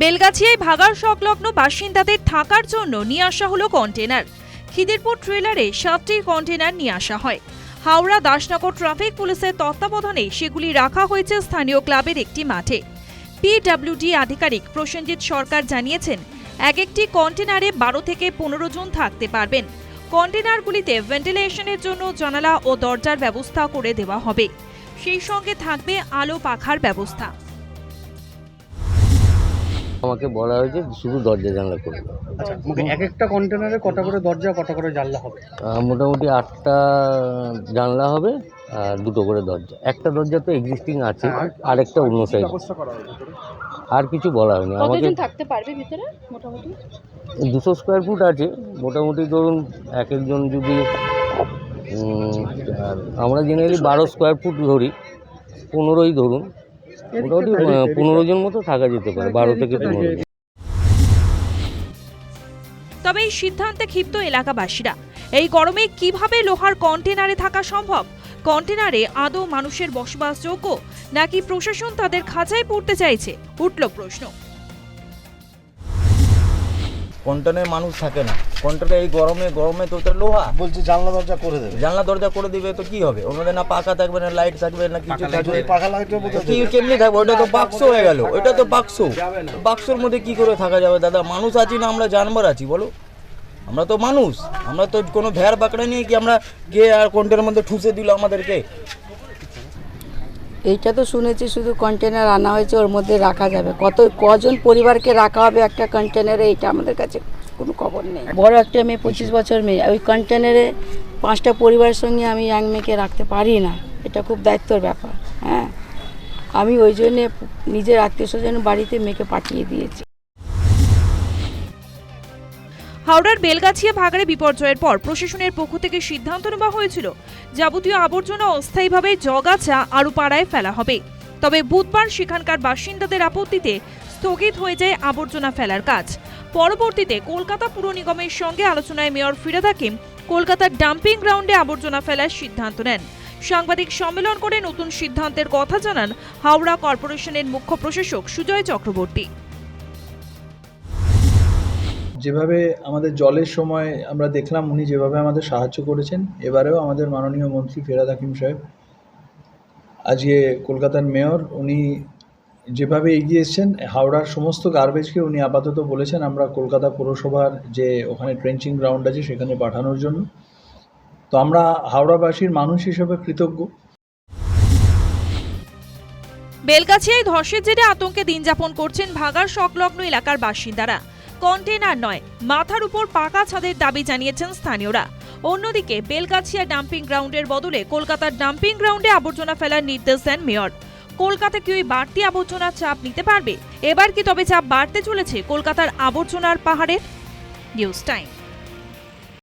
বেলগাছিয়ায় ভাগার সংলগ্ন বাসিন্দাদের থাকার জন্য নিয়ে আসা হলো কন্টেনার। খিদিরপুর ট্রেলারে সাতটি কন্টেনার নিয়ে আসা হয়। হাওড়া দাসনগর ট্রাফিক পুলিশের তত্ত্বাবধানে সেগুলি রাখা হয়েছে স্থানীয় ক্লাবের একটি মাঠে। পিডব্লিউডি আধিকারিক প্রসেনজিৎ সরকার জানিয়েছেন, এক একটি কন্টেনারে বারো থেকে পনেরো জন থাকতে পারবেন। কন্টেনারগুলিতে ভেন্টিলেশনের জন্য জানালা ও দরজার ব্যবস্থা করে দেওয়া হবে। সেই সঙ্গে থাকবে আলো পাখার ব্যবস্থা। আমাকে বলা হয়েছে শুধু দরজা জানলা করে দাও। আচ্ছা এক একটা কন্টেনারে কটা করে দরজা কটা করে জানলা হবে? মোটামুটি আটটা জানলা হবে আর দুটো করে দরজা। একটা দরজা তো এক্সিস্টিং আছে আরেকটা অন্য সাইড আর কিছু বলা হয়নি। আমাকে থাকতে পারবে ভিতরে মোটামুটি? দুশো স্কোয়ার ফুট আছে। মোটামুটি ধরুন এক একজন যদি আমরা জেনারেলি বারো স্কোয়ার ফুট ধরি পনেরোই ধরুন। মোটামুটি পনেরো জন মতো থাকা যেতে পারে বারো থেকে পনেরো জন। তবে এই সিদ্ধান্তে ক্ষিপ্ত এলাকাবাসীরা এই গরমে কীভাবে লোহার কন্টেনারে থাকা সম্ভব? কন্টেনারে আদৌ মানুষের বসবাসযোগ্য নাকি প্রশাসন তাদের খাঁচায় পড়তে চাইছে? উঠল প্রশ্ন। কন্টেনারে মানুষ থাকে না। কন্টেনারে এই গরমে গরমে তো ওটা লোহা। বলছি জানলা দরজা করে দেবে। জানলা দরজা করে দিবে তো কি হবে? ওনাদের না পাখা থাকবে না লাইট থাকবে না কিছু থাকবে। পাখা লাইটের মধ্যে কি কেমনি থাকবে? ওটা তো বাক্স হয়ে গেল ওটা তো বাক্স। বাক্সর মধ্যে কি করে থাকা যাবে দাদা? মানুষ আছি না আমরা জানবার আছি বলো। আমরা তো মানুষ। আমরা তো কোনো ভেড় বাকড়া নিয়ে কি আমরা গিয়ে আর কন্টেনারের মধ্যে ঠুসে দিল আমাদেরকে? এইটা তো শুনেছি শুধু কন্টেনার আনা হয়েছে ওর মধ্যে রাখা যাবে। কত কজন পরিবারকে রাখা হবে একটা কন্টেনারে এইটা আমাদের কাছে কোনো খবর নেই। বড় একটা মেয়ে পঁচিশ বছর মেয়ে। ওই কন্টেনারে পাঁচটা পরিবারের সঙ্গে আমি এক মেয়েকে রাখতে পারি না। এটা খুব দায়িত্বর ব্যাপার হ্যাঁ? আমি ওই জন্যে নিজের আত্মীয় স্বজন বাড়িতে মেয়েকে পাঠিয়ে দিয়েছি। হাওড়ার বেলগাছিয়া ভাগাড়ে বিপর্যয়ের পর প্রশাসনের পক্ষ থেকে সিদ্ধান্ত নেওয়া হয়েছিল যাবতীয় আবর্জনা অস্থায়ীভাবে জগাছা আরও পাড়ায় ফেলা হবে। তবে বুধবার সেখানকার বাসিন্দাদের আপত্তিতে স্থগিত হয়ে যায় আবর্জনা ফেলার কাজ। পরবর্তীতে কলকাতা পুর নিগমের সঙ্গে আলোচনায় মেয়র ফিরাদ হাকিম কলকাতার ডাম্পিং গ্রাউন্ডে আবর্জনা ফেলার সিদ্ধান্ত নেন। সাংবাদিক সম্মেলন করে নতুন সিদ্ধান্তের কথা জানান হাওড়া কর্পোরেশনের মুখ্য প্রশাসক সুজয় চক্রবর্তী। যেভাবে আমাদের জলের সময় আমরা দেখলাম, উনি যেভাবে আমাদের সাহায্য করেছেন, এবারেও আমাদের মাননীয় মন্ত্রী ফেরাদ হাকিম সাহেব, আজকে কলকাতার মেয়র, উনি যেভাবে এগিয়ে এসছেন, হাওড়ার সমস্ত গার্বেজকে উনি আপাতত বলেছেন আমরা কলকাতা পৌরসভার যে ওখানে ট্রেঞ্চিং গ্রাউন্ড আছে সেখানে পাঠানোর জন্য। তো আমরা হাওড়াবাসীর মানুষ হিসেবে কৃতজ্ঞ। বেলগাছিয়ায় ধসের জেরে আতঙ্কে দিন যাপন করছেন ভাগার সংলগ্ন এলাকার বাসিন্দারা। কন্টেনার নয়, মাথার উপর পাকা ছাদের দাবি জানিয়েছেন স্থানীয়রা। অন্যদিকে বেলগাছিয়া ডাম্পিং গ্রাউন্ডের বদলে কলকাতার ডাম্পিং গ্রাউন্ডে আবর্জনা ফেলার নির্দেশ দেন মেয়র। কলকাতা কি ওই বাড়তি আবর্জনার চাপ নিতে পারবে? এবার কি তবে চাপ বাড়তে চলেছে কলকাতার আবর্জনার পাহাড়ের নিউজ টাইম।